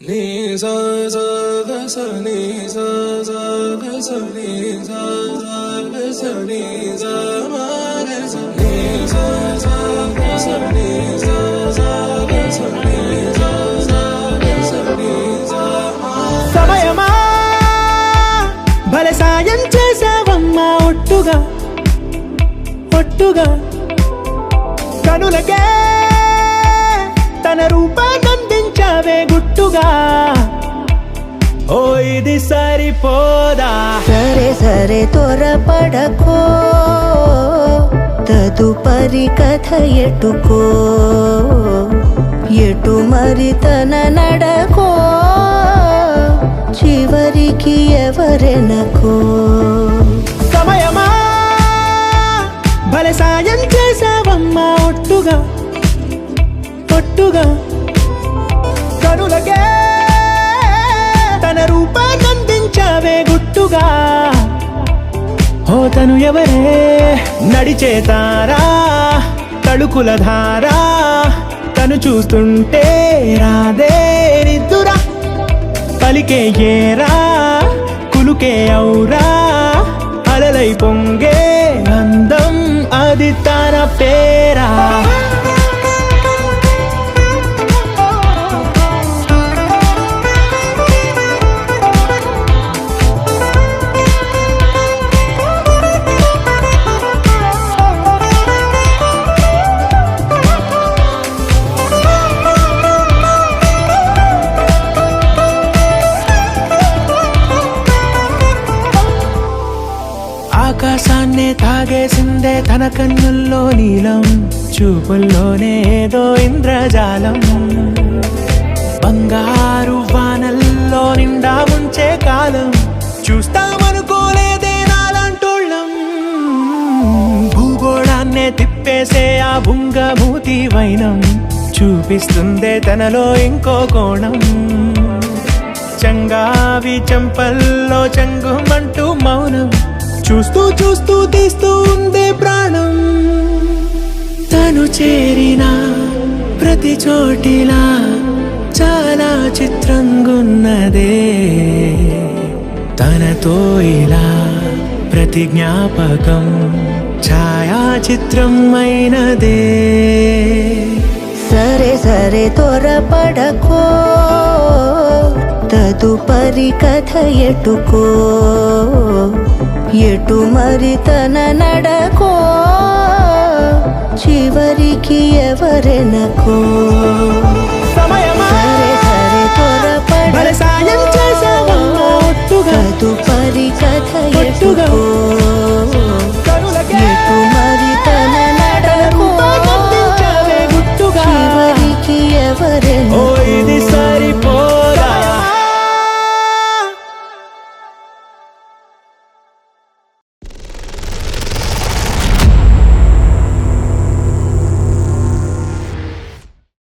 sa sa ga sa ni sa sa ga sa ni sa sa ga sa ni sa ma ga sa ni sa sa ga sa ni sa sa ga sa ni sa sa ga sa ni sa ma సమయమా భలే సాయం చేసావమ్మా ఒట్టుగా ఒట్టుగా కనులకే గుట్టుగా ఓ ఇది సరిపోదా? సరే సరే త్వరపడకో. తదుపరి కథ ఎటుకో? ఎటు మరి తన నడకో? చివరికి ఎవరెనకో? సమయమా? భలే సాయం చేసావమ్మా ఒట్టుగా. ఒట్టుగా. కనులకే తన రూపాన్నందించావే గుట్టుగా. ఓ తను ఎవరే? నడిచే తారా తడుకుల ధారా తను చూస్తుంటే రాదే నిద్దురా పలికే ఏరా కులుకే ఔరా అలలై పొంగే అందం అది తన పేరా. ఆకాశాన్నే తాగేసిందే తన కన్నుల్లో నీలం చూపుల్లోనే ఏదో ఇంద్రజాలం. బంగారు వానల్లో నిండా ముంచే కాలం చూస్తామనుకోలేదే నాలాంటోళ్ళం. భూగోళాన్నే తిప్పేసే ఆ భుంగమూతి వైనం చూపిస్తుందే తనలో ఇంకో కోణం. చంగావి చంపల్లో చంగుమంటూ మౌనం చూస్తూ చూస్తూ తీస్తూ ఉందే ప్రాణం. తను చేరిన ప్రతి చోటిలా చాలా చిత్రంగున్నదే. తనతో ఇలా ప్రతి జ్ఞాపకం ఛాయాచిత్రమైనదే. అయినదే సరే సరే త్వరపడకో తదుపరి కథ ఎటుకో. ఎటు మరి తన నడకో? చివరికి ఎవరెనకో?